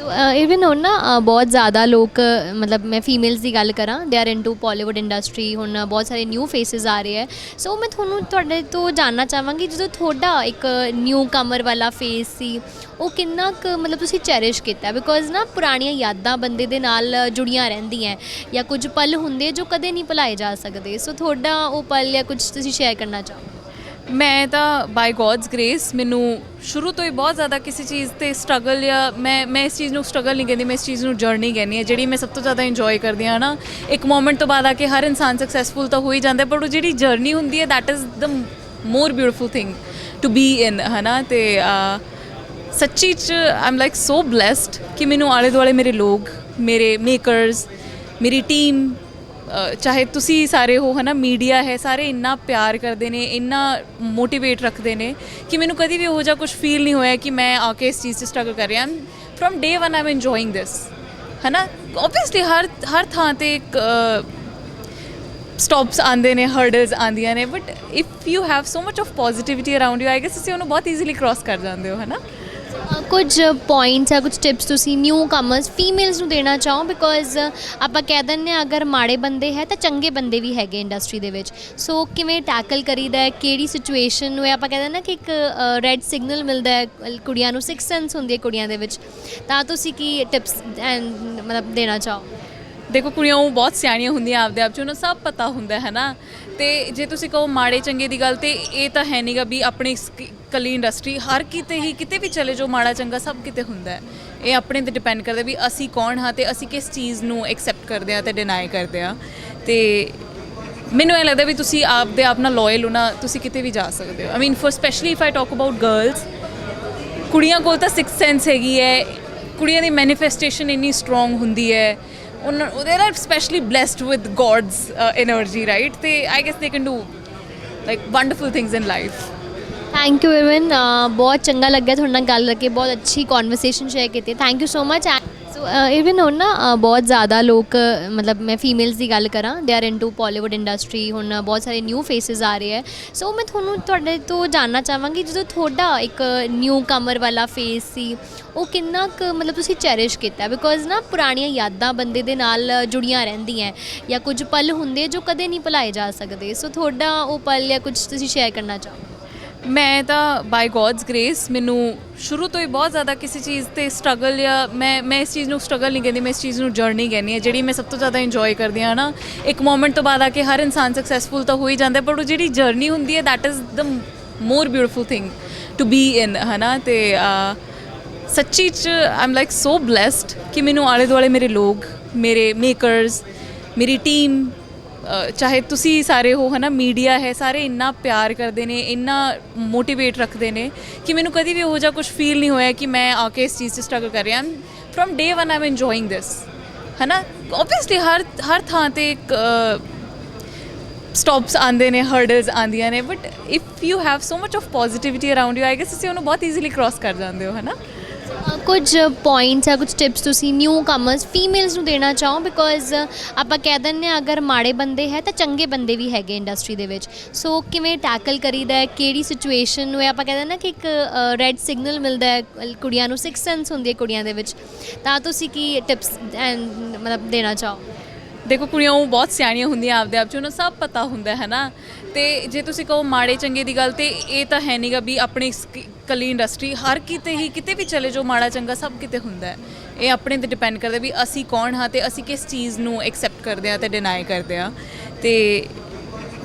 ਸੋ even uh, ਹੁਣ ਨਾ ਅ, ਬਹੁਤ ਜ਼ਿਆਦਾ ਲੋਕ ਅ, ਮਤਲਬ ਮੈਂ ਫੀਮੇਲਸ ਦੀ ਗੱਲ ਕਰਾਂ they are into Bollywood industry ਹੁਣ ਬਹੁਤ ਸਾਰੇ ਨਿਊ ਫੇਸਿਸ ਆ ਰਹੇ ਹੈ। ਸੋ ਮੈਂ ਤੁਹਾਨੂੰ ਤੁਹਾਡੇ ਤੋਂ ਜਾਨਣਾ ਚਾਹਾਂਗੀ ਜਦੋਂ ਤੁਹਾਡਾ ਇੱਕ ਨਿਊ ਕਮਰ ਵਾਲਾ ਫੇਸ ਸੀ ਉਹ ਕਿੰਨਾ ਕੁ ਮਤਲਬ ਤੁਸੀਂ ਚੈਰਿਸ਼ ਕੀਤਾ? ਬਿਕੋਜ਼ ਨਾ ਪੁਰਾਣੀਆਂ ਯਾਦਾਂ ਬੰਦੇ ਦੇ ਨਾਲ ਜੁੜੀਆਂ ਰਹਿੰਦੀਆਂ ਜਾਂ ਕੁਝ ਪਲ ਹੁੰਦੇ ਜੋ ਕਦੇ ਨਹੀਂ ਭੁਲਾਏ ਜਾ ਸਕਦੇ। ਸੋ ਤੁਹਾਡਾ ਉਹ ਪਲ ਜਾਂ ਕੁਝ ਤੁਸੀਂ ਸ਼ੇਅਰ ਕਰਨਾ ਚਾਹੋ? ਮੈਂ ਤਾਂ ਬਾਈ ਗੋਡਸ ਗ੍ਰੇਸ ਮੈਨੂੰ ਸ਼ੁਰੂ ਤੋਂ ਹੀ ਬਹੁਤ ਜ਼ਿਆਦਾ ਕਿਸੇ ਚੀਜ਼ ਤੇ ਸਟਰਗਲ ਜਾਂ ਮੈਂ ਮੈਂ ਇਸ ਚੀਜ਼ ਨੂੰ ਸਟਰਗਲ ਨਹੀਂ ਕਹਿੰਦੀ ਮੈਂ ਇਸ ਚੀਜ਼ ਨੂੰ ਜਰਨੀ ਕਹਿੰਦੀ ਹਾਂ ਜਿਹੜੀ ਮੈਂ ਸਭ ਤੋਂ ਜ਼ਿਆਦਾ ਇੰਜੋਏ ਕਰਦੀ ਹਾਂ ਨਾ। ਇੱਕ ਮੂਮੈਂਟ ਤੋਂ ਬਾਅਦ ਆ ਕੇ ਹਰ ਇਨਸਾਨ ਸਕਸੈਸਫੁਲ ਤਾਂ ਹੋ ਹੀ ਜਾਂਦਾ ਪਰ ਉਹ ਜਿਹੜੀ ਜਰਨੀ ਹੁੰਦੀ ਹੈ that is the more beautiful thing to be in ਹਨਾ? ਤੇ ਅਹ, ਸੱਚੀ ਚ I am like so blessed ਕਿ ਮੈਨੂੰ ਆਲੇ ਦੁਆਲੇ ਮੇਰੇ ਲੋਕ ਮੇਰੇ ਮੇਕਰਸ ਮੇਰੀ ਟੀਮ ਚਾਹੇ ਤੁਸੀਂ ਸਾਰੇ ਹੋ ਹਨਾ ਮੀਡੀਆ ਹੈ ਸਾਰੇ ਇੰਨਾ ਪਿਆਰ ਕਰਦੇ ਨੇ ਇੰਨਾ ਮੋਟੀਵੇਟ ਰੱਖਦੇ ਨੇ ਕਿ ਮੈਨੂੰ ਕਦੀ ਵੀ ਉਹੋ ਜਿਹਾ ਕੁਝ ਫੀਲ ਨਹੀਂ ਹੋਇਆ ਕਿ ਮੈਂ ਆ ਕੇ ਇਸ ਚੀਜ਼ 'ਚ ਸਟਰਗਲ ਕਰ ਰਿਹਾ। From day 1 I'm enjoying this ਹਨਾ? ਆਬਵੀਅਸਲੀ ਹਰ ਹਰ ਥਾਂ ਤੇ ਇੱਕ ਸਟਾਪਸ ਆਉਂਦੇ ਨੇ ਹਰਡਲਸ ਆਉਂਦੀਆਂ ਨੇ but if you have so much of positivity around you I guess ਤੁਸੀਂ ਉਹਨੂੰ ਬਹੁਤ ਈਜ਼ੀਲੀ ਕ੍ਰਾਸ ਕਰ ਜਾਂਦੇ ਹੋ ਹਨਾ? ਅ, ਕੁਝ ਪੁਆਇੰਟਸ ਆ, ਕੁਝ ਟਿਪਸ ਤੁਸੀਂ ਨਿਊ ਕਮਰਸ ਫੀਮੇਲਸ ਨੂੰ ਦੇਣਾ ਚਾਹੋ ਬਿਕੋਜ਼ ਆਪਾਂ ਕਹਿ ਦਿੰਦੇ ਹਾਂ ਅਗਰ ਮਾੜੇ ਬੰਦੇ ਹੈ ਤਾਂ ਚੰਗੇ ਬੰਦੇ ਵੀ ਹੈਗੇ ਇੰਡਸਟਰੀ ਦੇ ਵਿੱਚ। ਸੋ ਕਿਵੇਂ ਟੈਕਲ ਕਰੀਦਾ ਹੈ, ਕਿਹੜੀ ਸਿਚੁਏਸ਼ਨ ਨੂੰ ਹੈ, ਆਪਾਂ ਕਹਿ ਦਿੰਦੇ ਹਾਂ ਕਿ ਇੱਕ ਰੈੱਡ ਸਿਗਨਲ ਮਿਲਦਾ ਹੈ ਕੁੜੀਆਂ ਨੂੰ ਸਿਕਸ ਸੈਂਸ ਹੁੰਦੀ ਹੈ ਕੁੜੀਆਂ ਦੇ ਵਿੱਚ। ਤਾਂ ਤੁਸੀਂ ਕੀ ਟਿਪਸ ਮਤਲਬ ਦੇਣਾ ਚਾਹੋ? ਦੇਖੋ ਕੁੜੀਆਂ ਉਹ ਬਹੁਤ ਸਿਆਣੀਆਂ ਹੁੰਦੀਆਂ ਆਪਦੇ ਆਪ ਚ, ਉਹਨਾਂ ਸਭ ਪਤਾ ਹੁੰਦਾ ਹੈ ਨਾ ਤੇ ਜੇ ਤੁਸੀਂ ਕਹੋ ਮਾੜੇ ਚੰਗੇ ਦੀ ਗੱਲ, ਤੇ ਇਹ ਤਾਂ ਹੈ ਨਹੀਂਗਾ ਵੀ ਆਪਣੀ ਸ- ਕਲੀ ਇੰਡਸਟਰੀ ਹਰ ਕਿਤੇ ਹੀ, ਕਿਤੇ ਵੀ ਚਲੇ ਜਾਓ, ਮਾੜਾ ਚੰਗਾ ਸਭ ਕਿਤੇ ਹੁੰਦਾ ਹੈ। ਇਹ ਆਪਣੇ ਤੇ ਡਿਪੈਂਡ ਕਰਦਾ ਵੀ ਅਸੀਂ ਕੌਣ ਹਾਂ ਤੇ ਅਸੀਂ ਕਿਸ ਚੀਜ਼ ਨੂੰ ਐਕਸੈਪਟ ਕਰਦੇ ਹਾਂ ਤੇ ਡਿਨਾਈ ਕਰਦੇ ਹਾਂ। ਤੇ ਮੈਨੂੰ ਇਹ ਲੱਗਦਾ ਵੀ ਤੁਸੀਂ ਆਪ ਦੇ ਆਪ ਨਾਲ ਲਾਇਲ ਹੋਣਾ ਤੁਸੀਂ ਕਿਤੇ ਵੀ ਜਾ ਸਕਦੇ ਹੋ। I mean for specially if I talk about girls ਕੁੜੀਆਂ ਕੋਲ ਤਾਂ ਸਿਕਸ ਸੈਂਸ ਹੈਗੀ ਹੈ। ਕੁੜੀਆਂ ਦੀ ਮੈਨੀਫੈਸਟੇਸ਼ਨ ਇੰਨੀ ਸਟਰੋਂਗ ਹੁੰਦੀ ਹੈ। they are especially blessed with God's uh, energy, right? They, I guess, they can do like wonderful things in life. Thank you even. बहुत चंगा लग गया थोड़ा ना गल करके बहुत अच्छी कॉन्वर्सेशन शेयर की thank you so much so Evan uh, ਹੁਣ ਨਾ ਬਹੁਤ ਜ਼ਿਆਦਾ ਲੋਕ ਮਤਲਬ ਮੈਂ ਫੀਮੇਲਸ ਦੀ ਗੱਲ ਕਰਾਂ they are into Pollywood industry ਹੁਣ ਬਹੁਤ ਸਾਰੇ ਨਿਊ ਫੇਸਿਸ ਆ ਰਹੇ ਹੈ। ਸੋ ਮੈਂ ਤੁਹਾਨੂੰ ਤੁਹਾਡੇ ਤੋਂ ਜਾਨਣਾ ਚਾਹਾਂਗੀ, ਜਦੋਂ ਤੁਹਾਡਾ ਇੱਕ ਨਿਊ ਕਮਰ ਵਾਲਾ ਫੇਸ ਸੀ, ਉਹ ਕਿੰਨਾ ਕੁ, ਮਤਲਬ ਤੁਸੀਂ ਚੈਰਿਸ਼ ਕੀਤਾ? ਬਿਕੋਜ਼ ਨਾ, ਪੁਰਾਣੀਆਂ ਯਾਦਾਂ ਬੰਦੇ ਦੇ ਨਾਲ ਜੁੜੀਆਂ ਰਹਿੰਦੀਆਂ ਜਾਂ ਕੁਝ ਪਲ ਹੁੰਦੇ ਜੋ ਕਦੇ ਨਹੀਂ ਭੁਲਾਏ ਜਾ ਸਕਦੇ। ਸੋ ਤੁਹਾਡਾ ਉਹ ਪਲ ਜਾਂ ਕੁਝ ਤੁਸੀਂ ਸ਼ੇਅਰ ਕਰਨਾ ਚਾਹੋ? ਮੈਂ ਤਾਂ ਬਾਈ ਗੋਡਸ ਗ੍ਰੇਸ ਮੈਨੂੰ ਸ਼ੁਰੂ ਤੋਂ ਹੀ ਬਹੁਤ ਜ਼ਿਆਦਾ ਕਿਸੇ ਚੀਜ਼ ਤੇ ਸਟਰਗਲ ਜਾਂ ਮੈਂ ਮੈਂ ਇਸ ਚੀਜ਼ ਨੂੰ ਸਟਰਗਲ ਨਹੀਂ ਕਹਿੰਦੀ ਮੈਂ ਇਸ ਚੀਜ਼ ਨੂੰ ਜਰਨੀ ਕਹਿੰਦੀ ਹਾਂ ਜਿਹੜੀ ਮੈਂ ਸਭ ਤੋਂ ਜ਼ਿਆਦਾ ਇੰਜੋਏ ਕਰਦੀ ਹਾਂ ਨਾ ਇੱਕ ਮੂਮੈਂਟ ਤੋਂ ਬਾਅਦ ਆ ਕੇ ਹਰ ਇਨਸਾਨ ਸਕਸੈਸਫੁਲ ਤਾਂ ਹੋ ਹੀ ਜਾਂਦਾ ਪਰ ਉਹ ਜਿਹੜੀ ਜਰਨੀ ਹੁੰਦੀ ਹੈ that is the more beautiful thing to be in ਹਨਾ? ਤੇ ਅਹ, ਸੱਚੀ ਚ I am like so blessed ਕਿ ਮੈਨੂੰ ਆਲੇ ਦੁਆਲੇ ਮੇਰੇ ਲੋਕ ਮੇਰੇ ਮੇਕਰਸ ਮੇਰੀ ਟੀਮ ਚਾਹੇ ਤੁਸੀਂ ਸਾਰੇ ਹੋ ਹਨਾ ਮੀਡੀਆ ਹੈ ਸਾਰੇ ਇੰਨਾ ਪਿਆਰ ਕਰਦੇ ਨੇ ਇੰਨਾ ਮੋਟੀਵੇਟ ਰੱਖਦੇ ਨੇ ਕਿ ਮੈਨੂੰ ਕਦੀ ਵੀ ਉਹੋ ਜਿਹਾ ਕੁਝ ਫੀਲ ਨਹੀਂ ਹੋਇਆ ਕਿ ਮੈਂ ਆ ਕੇ ਇਸ ਚੀਜ਼ 'ਚ ਸਟਰਗਲ ਕਰ ਰਿਹਾ। From day 1 I'm enjoying this ਹਨਾ? ਆਬਵੀਅਸਲੀ ਹਰ ਹਰ ਥਾਂ ਤੇ ਇੱਕ ਸਟਾਪਸ ਆਉਂਦੇ ਨੇ ਹਰਡਲਸ ਆਉਂਦੀਆਂ ਨੇ but if you have so much of positivity around you I guess ਤੁਸੀਂ ਉਹਨੂੰ ਬਹੁਤ ਈਜ਼ੀਲੀ ਕ੍ਰਾਸ ਕਰ ਜਾਂਦੇ ਹੋ ਹਨਾ? ਅ, ਕੁਝ ਪੁਆਇੰਟਸ ਆ ਕੁਝ ਟਿਪਸ ਤੁਸੀਂ ਨਿਊ ਕਮਰਸ ਫੀਮੇਲਸ ਨੂੰ ਦੇਣਾ ਚਾਹੋ ਬਿਕੋਜ਼ ਆਪਾਂ ਕਹਿ ਦਿੰਦੇ ਹਾਂ ਅਗਰ ਮਾੜੇ ਬੰਦੇ ਹੈ ਤਾਂ ਚੰਗੇ ਬੰਦੇ ਵੀ ਹੈਗੇ ਇੰਡਸਟਰੀ ਦੇ ਵਿੱਚ। ਸੋ ਕਿਵੇਂ ਟੈਕਲ ਕਰੀਦਾ ਹੈ, ਕਿਹੜੀ ਸਿਚੁਏਸ਼ਨ ਨੂੰ ਹੈ, ਆਪਾਂ ਕਹਿ ਦਿੰਦੇ ਹਾਂ ਕਿ ਇੱਕ ਰੈੱਡ ਸਿਗਨਲ ਮਿਲਦਾ ਹੈ ਕੁੜੀਆਂ ਨੂੰ ਸਿਕਸ ਸੈਂਸ ਹੁੰਦੀ ਹੈ ਕੁੜੀਆਂ ਦੇ ਵਿੱਚ। ਤਾਂ ਤੁਸੀਂ ਕੀ ਟਿਪਸ ਮਤਲਬ ਦੇਣਾ ਚਾਹੋ? ਦੇਖੋ ਕੁੜੀਆਂ ਉਹ ਬਹੁਤ ਸਿਆਣੀਆਂ ਹੁੰਦੀਆਂ ਆਪਦੇ ਆਪ ਚ, ਉਹਨਾਂ ਸਭ ਪਤਾ ਹੁੰਦਾ, ਹੈ ਨਾ? ਤੇ ਜੇ ਤੁਸੀਂ ਕਹੋ ਮਾੜੇ ਚੰਗੇ ਦੀ ਗੱਲ, ਤੇ ਇਹ ਤਾਂ ਹੈ ਨਹੀਂਗਾ ਵੀ ਆਪਣੀ ਸ- ਕਲੀ ਇੰਡਸਟਰੀ ਹਰ ਕਿਤੇ ਹੀ ਕਿਤੇ ਵੀ ਚਲੇ ਜਾਓ, ਮਾੜਾ ਚੰਗਾ ਸਭ ਕਿਤੇ ਹੁੰਦਾ ਹੈ। ਇਹ ਆਪਣੇ ਤੇ ਡਿਪੈਂਡ ਕਰਦਾ ਵੀ ਅਸੀਂ ਕੌਣ ਹਾਂ ਤੇ ਅਸੀਂ ਕਿਸ ਚੀਜ਼ ਨੂੰ ਐਕਸੈਪਟ ਕਰਦੇ ਹਾਂ ਤੇ ਡਿਨਾਈ ਕਰਦੇ ਹਾਂ। ਤੇ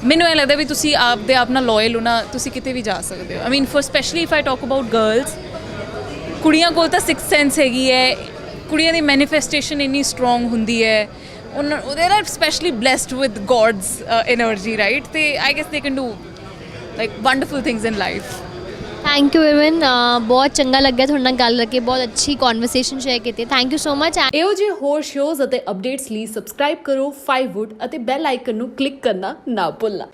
ਮੈਨੂੰ ਇਹ ਲੱਗਦਾ ਵੀ ਤੁਸੀਂ ਆਪਦੇ ਆਪ ਨਾਲ ਲਾਇਲ ਹੋਣਾ ਤੁਸੀਂ ਕਿਤੇ ਵੀ ਜਾ ਸਕਦੇ ਹੋ। I mean for specially if I talk about girls ਕੁੜੀਆਂ ਕੋਲ ਤਾਂ ਸਿਕਸ ਸੈਂਸ ਹੈਗੀ ਹੈ। ਕੁੜੀਆਂ ਦੀ ਮੈਨੀਫੈਸਟੇਸ਼ਨ ਇੰਨੀ ਸਟਰੋਂਗ ਹੁੰਦੀ ਹੈ। ਉਹਨਾਂ ਦੇ are specially blessed with God's energy right ਤੇ I guess they can do like wonderful things in life thank you Evan ਬਹੁਤ ਚੰਗਾ ਲੱਗਿਆ ਤੁਹਾਡੇ ਨਾਲ ਗੱਲ ਕਰਕੇ ਬਹੁਤ ਅੱਛੀ ਕਨਵਰਸੇਸ਼ਨ ਸ਼ੇਅਰ ਕੀਤੀ ਥੈਂਕ ਯੂ ਸੋ ਮਚ ਇਹੋ ਜਿਹੇ ਹੋਰ ਸ਼ੋਜ਼ ਅਤੇ ਅਪਡੇਟਸ ਲਈ ਸਬਸਕ੍ਰਾਈਬ ਕਰੋ 5wood ਅਤੇ ਬੈਲ ਆਈਕਨ ਨੂੰ ਕਲਿੱਕ ਕਰਨਾ ਨਾ ਭੁੱਲਣਾ